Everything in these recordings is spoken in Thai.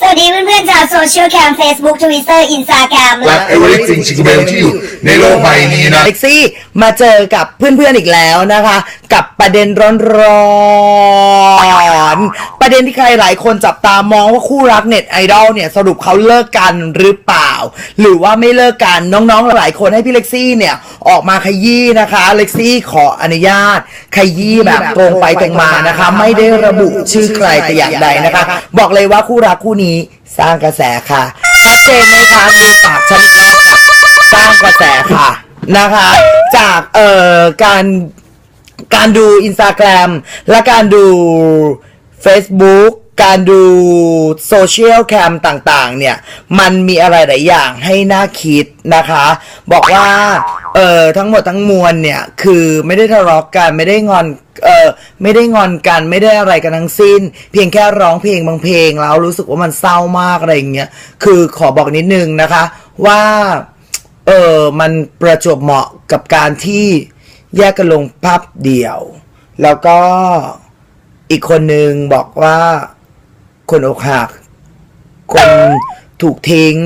สวัสดีเพื่อนๆชาวโซเชียลแคม Facebook Twitter Instagram และเอเวอเรสต์สิ่งชิงเบลที่อยู่ในโลกใบนี้นะเล็กซี่มาเจอกับเพื่อนๆอีกแล้วนะคะ กับประเด็นร้อนๆ ประเด็นที่ใครหลายคนจับตามองว่าคู่รักเน็ตไอดอลเนี่ยสรุปเขาเลิกกันหรือเปล่า หรือว่าไม่เลิกกันน้องๆหลายคนให้พี่เล็กซี่เนี่ยออกมาขยี้นะคะเล็กซี่ขออนุญาตขยี้แบบตรงไปตรงมานะคะ ไม่ได้ระบุชื่อใครแต่อย่างใดนะคะ บอกเลยว่าคู่รักคู่นี้สร้างกระแสค่ะชัดเจนไหมคะดูปากฉันอีกรอบค่ะสร้างกระแสค่ะนะคะ จากเอ่อการการดู Instagram และการดู Facebook การดูโซเชียลแคมต่างๆ เนี่ย มันมีอะไรหลายอย่างให้น่าคิดนะคะ บอกว่าเอ่อทั้งหมดทั้งมวลเนี่ย คือไม่ได้ทะเลาะกันไม่ได้งอนเออไม่ได้งอนกันไม่ได้อะไรกันทั้งสิ้น เพียงแค่ร้องเพลงบางเพลงแล้วรู้สึกว่ามันเศร้ามากอะไรอย่างเงี้ยคือขอบอกนิดนึงนะคะ ว่าเออมันประจวบเหมาะกับการที่แยกกันลงภาพเดี่ยว แล้วก็ อีกคนหนึ่งบอกว่าคนอกหัก คนถูกทิ้ง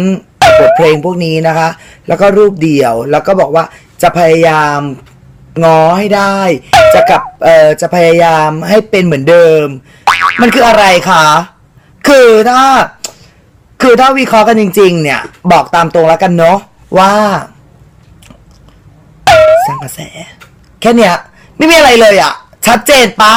บทเพลงพวกนี้นะคะ แล้วก็รูปเดี่ยว แล้วก็บอกว่าจะพยายามง้อให้ได้ จะกลับเอ่อจะพยายามให้เป็นเหมือนเดิม มันคืออะไรคะ คือถ้า คือถ้าวิเคราะห์กันจริง ๆ เนี่ย บอกตามตรงแล้วกันเนาะว่าสร้างกระแส แค่เนี้ย ไม่มีอะไรเลยอะ่ะชัดเจนปะ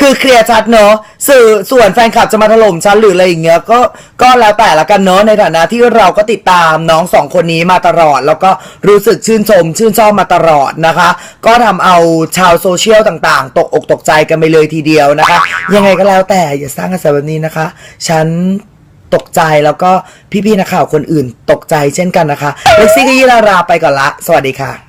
คือเคลียร์ชัดเนอะสื่อส่วนแฟนคลับจะมาถล่มฉันหรืออะไรอย่างเงี้ยก็ก็แล้วแต่ละกันเนอะในฐานะที่เราก็ติดตามน้องสองคนนี้มาตลอด แล้วก็รู้สึกชื่นชม ชื่นชอบมาตลอดนะคะ ก็ทำเอาชาวโซเชียลต่างๆ ตกอกตกใจกันไปเลยทีเดียวนะคะ ยังไงก็แล้วแต่อย่าสร้างกระแสแบบนี้นะคะ ฉันตกใจแล้วก็พี่ๆนักข่าวคนอื่นตกใจเช่นกันนะคะเล็กซี่ก็ยี่ลาราไปก่อนละ สวัสดีค่ะ